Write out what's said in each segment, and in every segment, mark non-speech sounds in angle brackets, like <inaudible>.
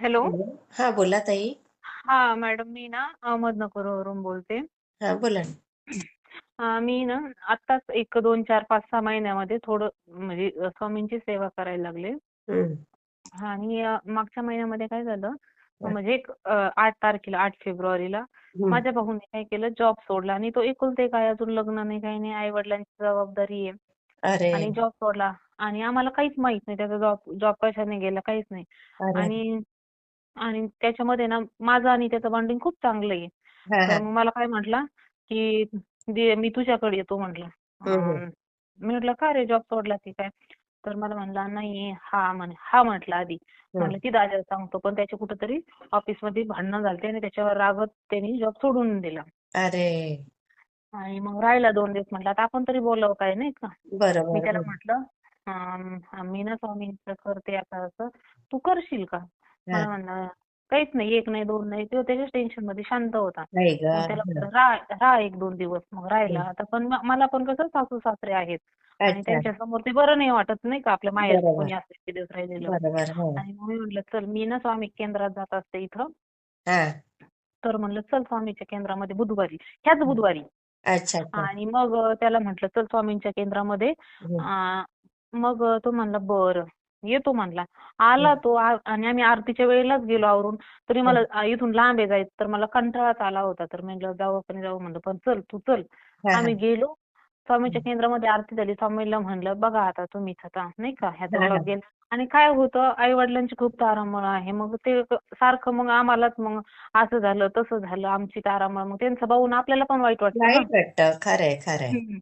Hello? हा बोला ताई. हा मॅडम मी ना अहमदनगरवरून बोलते. हा बोला ना. अं, मी ना आत्ताच एक दोन चार पाच सहा महिन्यामध्ये थोडं म्हणजे अं, स्वामींची सेवा करायला लागले. हम्म. हा, आणि अं, मागच्या महिन्यामध्ये काय झालं? हा. म्हणजे एक अं, आठ तारखेला आठ फेब्रुवारीला हम्म. माझ्या भाऊने काय केलं? जॉब सोडला. आणि तो एकुलते काय अजून लग्न नाही काही नाही आई वडिलांची जबाबदारी आहे. अरे. आणि जॉब सोडला. आणि आम्हाला काहीच माहीत नाही त्याचा जॉब जॉब कशाने गेला काहीच नाही. अरे. आणि आणि त्याच्यामध्ये ना माझं आणि त्याचं बॉन्डिंग खूप चांगलं आहे. हा तर हा मग मला काय म्हटला की दे मी तुझ्याकडे येतो म्हटलं. मी म्हटलं का रे जॉब सोडला की काय? तर मला म्हणला नाही हा म्हणे हा म्हटला आधी. म्हटलं ती दादाला सांगतो. पण त्याचे कुठेतरी ऑफिसमध्ये भांडणं झालते आणि त्याच्यावर रागत त्यांनी जॉब सोडून दिला. अरे. आणि मग राहिला दोन दिवस म्हटलं आता आपण तरी बोलावं काय नाही का? मी बरोबर त्याला हम्म. म्हटलं अं, मी ना स्वामींचं करते आता असं. तू करशील का. मला म्हणला काहीच नाही एक नाही दोन नाही तो त्याच्याच टेन्शनमध्ये शांत होता. नाही ग. मग त्याला. म्हटलं राह राह एक दोन दिवस मग राहिला. हम्म. आता पण म- मला पण कसं सासू सासरे आहेत. आणि अच्छा. त्यांच्यासमोर ते बरं नाही वाटत नाही का आपल्या माहेरचं बरोबर. कोणी असलं इतके दिवस राहिलेलं. बरोबर हो. आणि मग मी म्हटलं चल मी ना स्वामी केंद्रात जात असते इथं. हा. तर म्हणलं चल स्वामीच्या केंद्रामध्ये बुधवारी ह्याच बुधवारी. अच्छा अच्छा. आणि मग अं, त्याला म्हटलं चल स्वामींच्या केंद्रामध्ये हम्म. मग अं, तो म्हणला बरं. येतो म्हणला. आला. तो आ- आणि आम्ही आरतीच्या वेळेलाच गेलो आवरून. तरी मला इथून लांब आहे जायचं तर मला कंटाळाच आला होता. तर म्हणलं जाऊ पण जाऊ. म्हणलं पण चल तू चल. आम्ही गेलो. स्वामीच्या. केंद्रामध्ये आरती झाली. स्वामीला म्हणलं बघा आता तुम्हीच आता नाही का ह्याचा हा गेला. आणि काय होतं आई वडिलांची खूप तारांबळ आहे. मग ते क- सारखं मग आम्हालाच मग असं झालं तसं झालं आमची तारांबळ. मग त्यांचं पाहून आपल्याला पण वाईट वाटतं ना. वाईट वाटतं. खरंय खरंय. हम्म.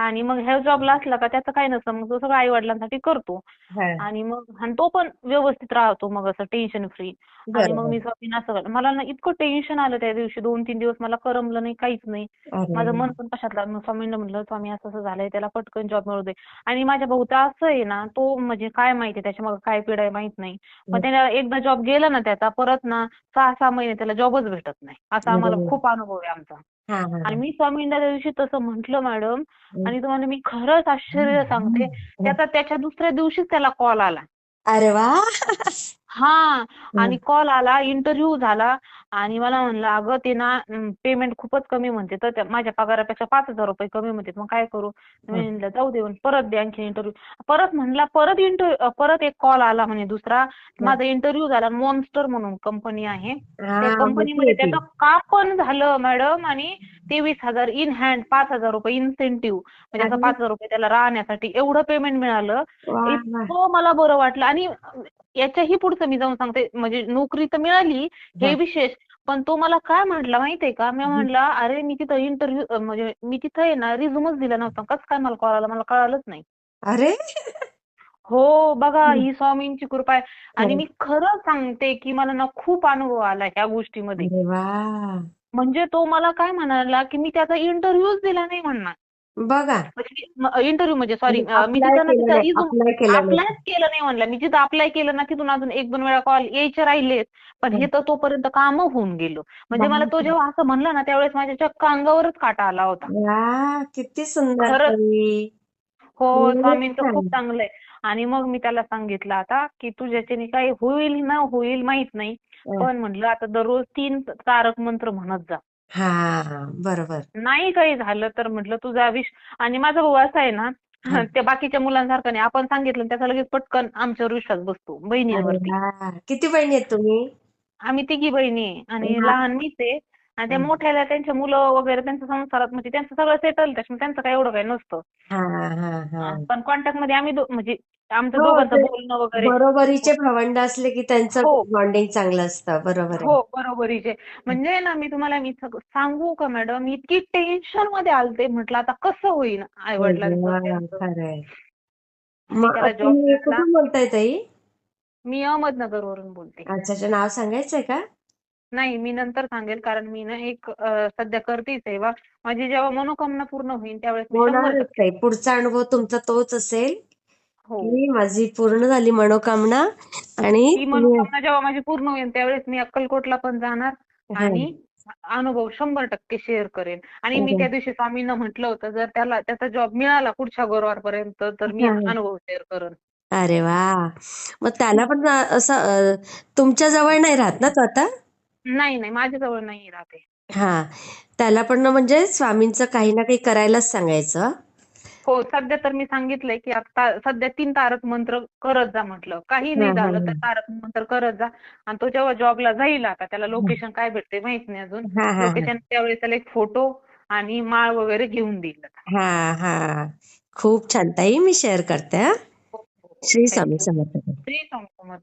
आणि मग ह्या जॉबला असला का त्याचं काही नसतं मग तो सगळं आई वडिलांसाठी करतो. हा. आणि मग आणि तो पण व्यवस्थित राहतो मग असं टेन्शन फ्री आणि मग बरोबर. मी स्वामींना असं. मला ना इतकं टेन्शन आलं त्या दिवशी दोन तीन दिवस मला करमलं नाही काहीच नाही. अरे माझं मन पण कशात लागलं मग स्वामींना म्हटलं स्वामी असं असं झालंय त्याला पटकन जॉब मिळू दे. आणि माझ्या भाऊचं असं आहे ना तो म्हणजे काय माहिती त्याच्या मग काय पिढ आहे माहीत नाही. मग. त्याला एकदा जॉब गेला ना त्याचा परत ना सहा सहा महिने त्याला जॉबच भेटत नाही. असा आम्हाला खूप अनुभव आहे आमचा. हा हा आणि हा मी स्वामींना त्या दिवशी तसं म्हटलं मॅडम. आणि तुम्हाला मी खरंच आश्चर्य सांगते. त्याचा त्याच्या दुसऱ्या दिवशीच त्याला कॉल आला. अरे वा! हा आणि. कॉल आला इंटरव्ह्यू झाला आणि मला म्हणलं अगं ते ना पेमेंट खूपच कमी म्हणते तर त्या- माझ्या पगारापेक्षा पाच हजार रुपये कमी म्हणते मग काय करू? मी म्हणलं जाऊ दे म्हणे, परत दे आणखी इंटरव्ह्यू परत म्हणला परत इंटरव्ह्यू परत एक कॉल आला म्हणे दुसरा माझा इंटरव्ह्यू झाला मॉन्स्टर म्हणून कंपनी आहे. हा त्या माहिती कंपनीमध्ये आहे त्याचं का पण झालं मॅडम आणि तेवीस हजार इन हँड पाच हजार रुपये इन्सेंटिव्ह म्हणजे असं अरे पाच हजार रुपये त्याला राहण्यासाठी एवढं पेमेंट मिळालं. वा वा. इतकं मला बरं वाटलं. आणि याच्याही पुढचं मी जाऊन सांगते. म्हणजे नोकरी तर मिळाली हे हा. विशेष. पण तो मला काय म्हटला माहितीये का? मी म्हटला अरे मी तिथं इंटरव्ह्यू म्हणजे मी तिथं आहे ना रिझ्यूमच दिला नव्हता. कसं काय मला कॉल आला मला कळालंच नाही. अरे! हो बघा. ही स्वामींची कृपा आहे. आणि अरे मी खरं सांगते की मला ना खूप अनुभव आला ह्या गोष्टीमध्ये. म्हणजे तो मला काय म्हणाला की मी त्याचा इंटरव्ह्यूच दिला नाही म्हणणार. बघा. इंटरव्ह्यू म्हणजे सॉरी मी अप्लाय तिथं ना केलं तिथं नाही रिझ्यूम अप्लाय केलं नाही. अप्लायच केलं नाही म्हणलं. मी जिथं अप्लाय केलं ना तिथून अजून एक दोन वेळा कॉल यायचे राहिलेत. पण हे तर तोपर्यंत काम होऊन गेलं. म्हणजे मला तो जेव्हा असं म्हणला ना त्यावेळेस माझ्या चक्क अंगावरच काटा आला होता. वा किती सुंदर खरंच ताई. हो खूप स्वामींचं खूप छान. चांगलं आहे आणि मग मी त्याला सांगितलं आता की तुझ्याच्याने काही होईल ना होईल माहीत नाही. पण म्हटलं आता दररोज तीन तारक मंत्र म्हणत जा. हा बरोबर. नाही काही झालं तर म्हटलं तुझा विष आणि माझा भाऊ असा आहे ना हा. <laughs> त्या बाकीच्या मुलांसारखं नाही. आपण सांगितलं त्याचा लगेच पटकन आमच्यावर विश्वास बसतो. अरे बहिणींवरती किती बहिणी आहेत तुम्ही? आम्ही तिघी बहिणी आहे आणि. लहान मीच आहे. आणि त्या. मोठ्याला त्यांचे मुलं वगैरे त्यांच्या संसारात म्हणजे त्यांचं सगळं सेटल त्याच्यामुळे त्यांचं काही एवढं काही नसतं. पण कॉन्टॅक्टमध्ये आम्ही दो- म्हणजे आमचं हो दोघांचं ते बोलणं वगैरे. बरोबरीचे भावंड असले की त्यांचं हो. बॉन्डिंग चांगलं असतं बरोबर आहे. हो बरोबरीचे. म्हणजे ना मी तुम्हाला मी सग- सांगू का मॅडम इतकी टेन्शनमध्ये आलते. म्हटलं आता कसं होईल आई वडिलांचं मग त्याला तुम्ही मिळाला कुठून बोलताय ताई? मी अहमदनगरवरून बोलते. अच्छा अच्छा. नाव सांगायचंय का? नाही मी नंतर सांगेल कारण मी ना एक अं, सध्या करते सेवा माझी जेव्हा मनोकामना पूर्ण होईल त्यावेळेस मी शंभर होणारच टक्के ताई पुढचा अनुभव तुमचा तोच असेल हो. की माझी पूर्ण झाली मनोकामना आणि ती तुम्ही मनोकामना जेव्हा माझी पूर्ण होईल त्यावेळेस मी अक्कलकोटला पण जाणार हा. आणि अनुभव शंभर टक्के शेअर करेन. आणि मी त्या दिवशी स्वामींना म्हटलं होतं जर त्याला त्याचा जॉब मिळाला पुढच्या गुरुवारपर्यंत तर मी हा अनुभव शेअर करेन. अरे वा. मग त्याला पण असं अ, तुमच्या जवळ नाही राहत ना तो आता? नाही नाही. माझ्याजवळ नाही राहते. हा. त्याला पण ना म्हणजे स्वामींचं काही ना काही करायलाच सांगायचं. हो सध्या तर मी सांगितलंय की आता सध्या तीन तारक मंत्र करत जा म्हटलं. काही नाही हा झालं तर तारक मंत्र करत जा. आणि तो जेव्हा जॉबला जाईल आता त्याला लोकेशन काय भेटते माहीत नाही अजून. हा हा हा. लोकेशन त्यावेळेस त्याला एक फोटो आणि माळ वगैरे घेऊन देईल आता. हा हा. खूप छान. ताई मी शेअर करते हा. हो, हो, हो. श्री स्वामी. समर्थ. श्री स्वामी समर्थ.